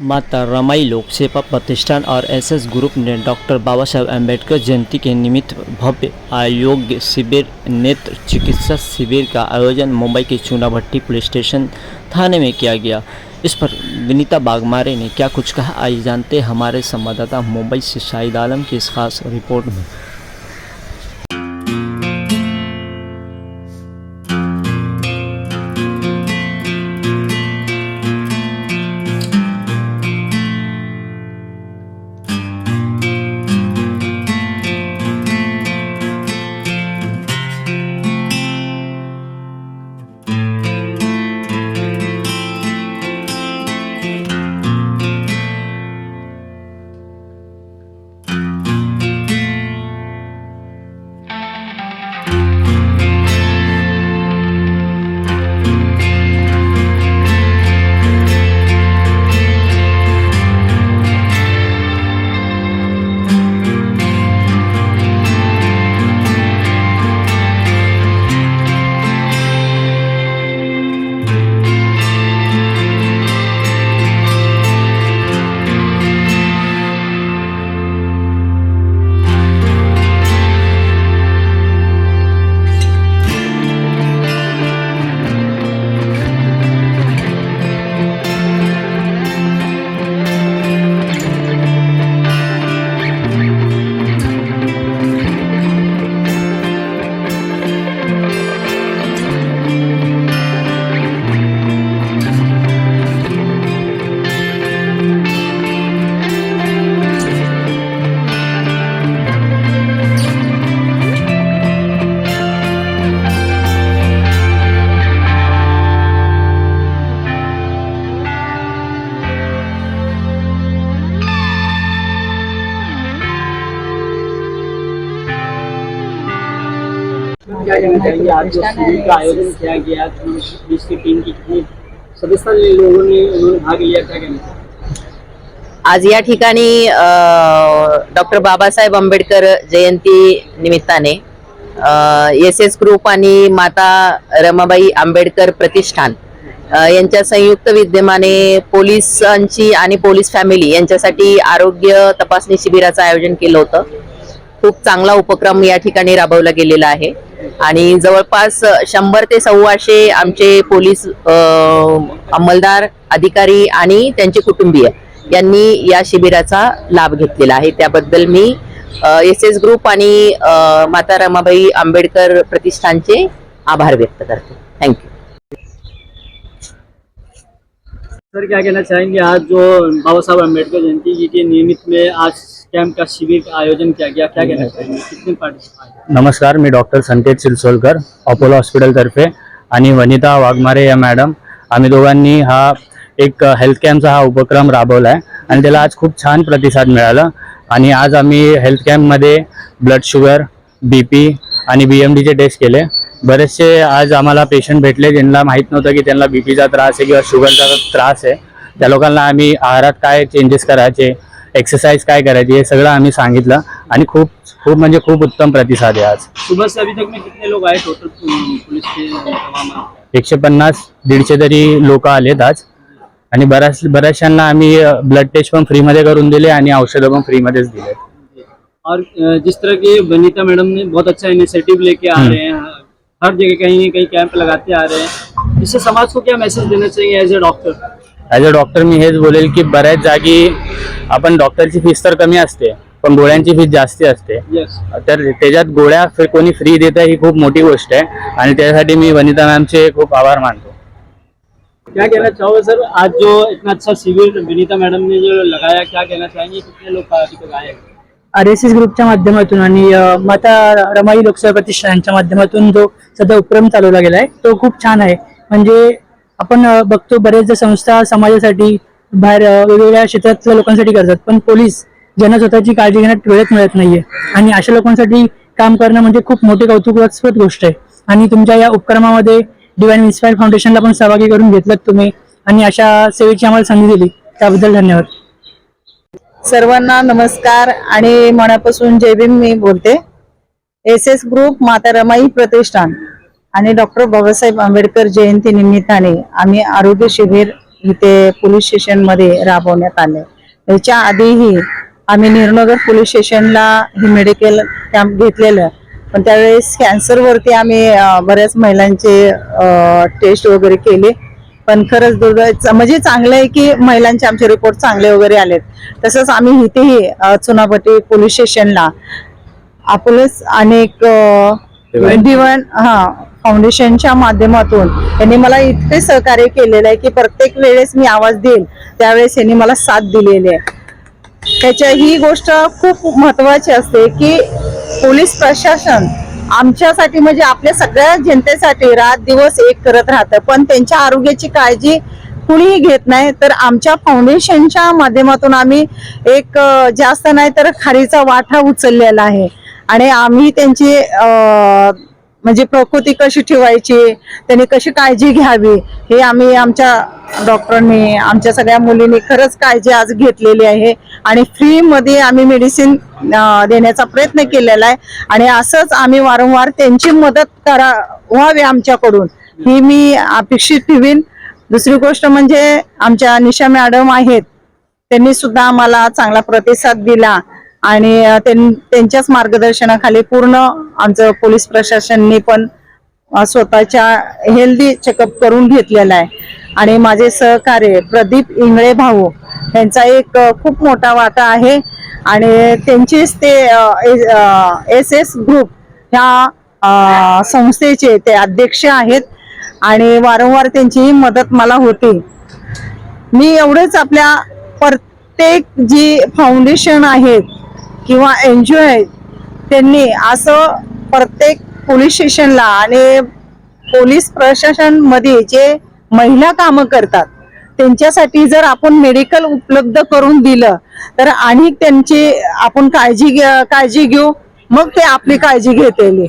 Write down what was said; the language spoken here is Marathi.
माता रमाई लोक सेवा प्रतिष्ठान और एसएस ग्रुप ने डॉक्टर बाबा साहेब अंबेडकर जयंती के निमित्त भव्य आरोग्य शिविर, नेत्र चिकित्सा शिविर का आयोजन मुंबई के चूनाभट्टी पुलिस स्टेशन थाने में किया गया। इस पर विनीता बागमारे ने क्या कुछ कहा? आइए जानते हमारे संवाददाता मुंबई से शाहिद आलम की इस खास रिपोर्ट में। क्या कहना चाहेंगे आज जो शिविर का आयोजन किया गया की टीम की सदस्य लोगों ने भाग लिया क्या कहना आज या ठिकाणी डॉक्टर बाबासाहेब आंबेडकर जयंती निमित्ताने एस एस ग्रुप आणि माता रमाबाई आंबेडकर प्रतिष्ठान यांच्या संयुक्त विद्यमाने पोलिसांची आणि पोलीस फॅमिली यांच्यासाठी आरोग्य तपासणी शिबिराचं आयोजन केलं होतं. खूप चांगला उपक्रम या ठिकाणी राबवला गेलेला आहे. आणि जवळपास शंभर ते सव्वाशे आमचे पोलीस अंमलदार अधिकारी आणि त्यांचे कुटुंबीय यांनी या शिबिराचा लाभ घेतलेला आहे. त्याबद्दल मी एस एस ग्रुप आणि माता रमाबाई आंबेडकर प्रतिष्ठानचे आभार व्यक्त करते. थँक्यू सर क्या कहना चाहेंगे? आज जो बाबा साहब अम्बेडकर जयंती जी के नियमित में आज कैंप का शिविर का आयोजन किया गया? क्या कहना चाहेंगे? कितने पार्टिसिपेंट नमस्कार मी डॉक्टर संकेत सिलसोलकर अपोलो हॉस्पिटलतर्फे आणि वनिता वाघमारे या मॅडम. आम्ही दोघांनी हा एक हेल्थ कॅम्पचा हा उपक्रम राबवला आहे आणि त्याला आज खूप छान प्रतिसाद मिळाला. आणि आज आम्ही हेल्थ कॅम्पमध्ये ब्लड शुगर बी पी आणि बी एम डीचे टेस्ट केले. बरेचसे आज आम्हाला पेशंट भेटले ज्यांना माहीत नव्हतं की त्यांना बी पीचा त्रास आहे किंवा शुगरचा त्रास आहे. त्या लोकांना आम्ही आहारात काय चेंजेस करायचे एक्सरसाइज काय करायची हे सगळं आम्ही सांगितलं आणि खूप खूप म्हणजे खूप उत्तम प्रतिसाद आहे आज. सुबह से अभी तक में कितने लोग आए टोटल पुलिस के तमाम एकशे पन्नास दीडशे तरी लोक आलेत आज. आणि बऱ्याच बऱ्याचशांना आम्ही ब्लड टेस्ट पण फ्रीमध्ये करून दिले आणि औषधं पण फ्रीमध्येच दिले. और अ, जिस तरह की वनीता मैडम ने बहुत अच्छा इनिशिएटिव लेके आ रहे हैं हर जगह कहीं ना कहीं कैंप लगाते आ रहे हैं। इससे समाज को क्या मैसेज देना चाहिए as a doctor as a doctor मी हेच बोलेल की बऱ्याच जागी आपण डॉक्टरची फीस तर कमी असते पण गोळ्यांची फीस जास्ती असते. यस तर त्याच्यात गोळ्या फ्री- कोणी फ्री देत आहे ही खूप मोठी गोष्ट आहे आणि त्यासाठी मी वनिता मॅमचे खूप आभार मानतो. क्या कहना चाहोगे सर? आज जो इतना अच्छा शिविर विनीता मैडम ने जो लगाया क्या कहना चाहेंगे? कितने लोग आए आर एस एस ग्रुपच्या माध्यमातून आणि माता रमाई लोकसेवा प्रतिष्ठानच्या माध्यमातून जो सध्या उपक्रम चालवला गेला आहे तो खूप छान आहे. म्हणजे आपण बघतो बरेचदा संस्था समाजासाठी बाहेर वेगवेगळ्या क्षेत्रातल्या लोकांसाठी करतात. पण पोलीस ज्यांना स्वतःची काळजी घेण्यात वेळच मिळत नाहीये. आणि अशा लोकांसाठी काम करणं म्हणजे खूप मोठी कौतुकास्पद गोष्ट आहे. आणि तुमच्या या उपक्रमामध्ये डिवाईन इन्स्पायर फाउंडेशनला पण सहभागी करून घेतलं तुम्ही. आणि अशा सेवेची आम्हाला संधी दिली. त्याबद्दल धन्यवाद. सर्वांना नमस्कार आणि मनापासून जय भीम मी बोलते. एस एस ग्रुप माता रमाई प्रतिष्ठान. आणि डॉक्टर बाबासाहेब आंबेडकर जयंती निमित्ताने आम्ही आरोग्य शिबिर इथे पोलीस स्टेशनमध्ये राबवण्यात आले. याच्या आधीही आम्ही निर्नगर पोलीस स्टेशनला हे मेडिकल कॅम्प घेतलेलं. पण त्यावेळेस कॅन्सरवरती आम्ही बऱ्याच महिलांचे टेस्ट वगैरे केले. पण खरंच दुर्दैव म्हणजे चांगलं आहे की महिलांचे आमचे रिपोर्ट चांगले वगैरे आलेत. तसंच आम्ही इथेही अं, चुनाभट्टी पोलीस स्टेशनला अपोलोस अनेक दिवाण हा फाउंडेशनच्या माध्यमातून यांनी मला इतके सहकार्य केलेलं आहे की प्रत्येक वेळेस मी आवाज देईल त्यावेळेस यांनी मला साथ दिलेली आहे. त्याच्या ही गोष्ट खूप महत्वाची असते की पोलीस प्रशासन आमच्यासाठी म्हणजे आपल्या सगळ्या जनतेसाठी रात दिवस एक करत राहतं पण त्यांच्या आरोग्याची काळजी कुणीही घेत नाही. तर आमच्या फाउंडेशनच्या माध्यमातून आम्ही एक जास्त नाही तर खारीचा वाटा उचललेला आहे. आणि आम्ही त्यांची अं, म्हणजे प्रकृती कशी ठेवायची त्यांनी कशी काळजी घ्यावी हे आम्ही आमच्या डॉक्टरांनी आमच्या सगळ्या मुलींनी खरंच काळजी आज घेतलेली आहे. आणि फ्रीमध्ये आम्ही मेडिसिन देण्याचा प्रयत्न केलेला आहे. आणि असंच आम्ही वारंवार त्यांची मदत करा व्हावी आमच्याकडून. ही मी अपेक्षित ठेवीन. दुसरी गोष्ट म्हणजे आमच्या निशा मॅडम आहेत त्यांनी सुद्धा आम्हाला चांगला प्रतिसाद दिला. आणि त्यां- त्यांच्याच मार्गदर्शनाखाली पूर्ण आमचं पोलीस प्रशासननी पण स्वतःच्या हेल्दी चेकअप करून घेतलेला आहे. आणि माझे सहकार्य प्रदीप इंगळे भाऊ यांचा एक खूप मोठा वाटा आहे. आणि त्यांचेच ते एस एस ग्रुप ह्या संस्थेचे ते अध्यक्ष आहेत. आणि वारंवार त्यांची मदत मला होती. मी एवढंच आपल्या प्रत्येक जी फाउंडेशन आहेत किंवा एन जी ओ आहेत त्यांनी असं प्रत्येक पोलीस स्टेशनला आणि पोलीस प्रशासनमध्ये जे महिला कामं करतात त्यांच्यासाठी जर आपण मेडिकल उपलब्ध करून दिलं तर आणि त्यांची आपण काळजी काळजी घेऊ मग ते आपली काळजी घेतील.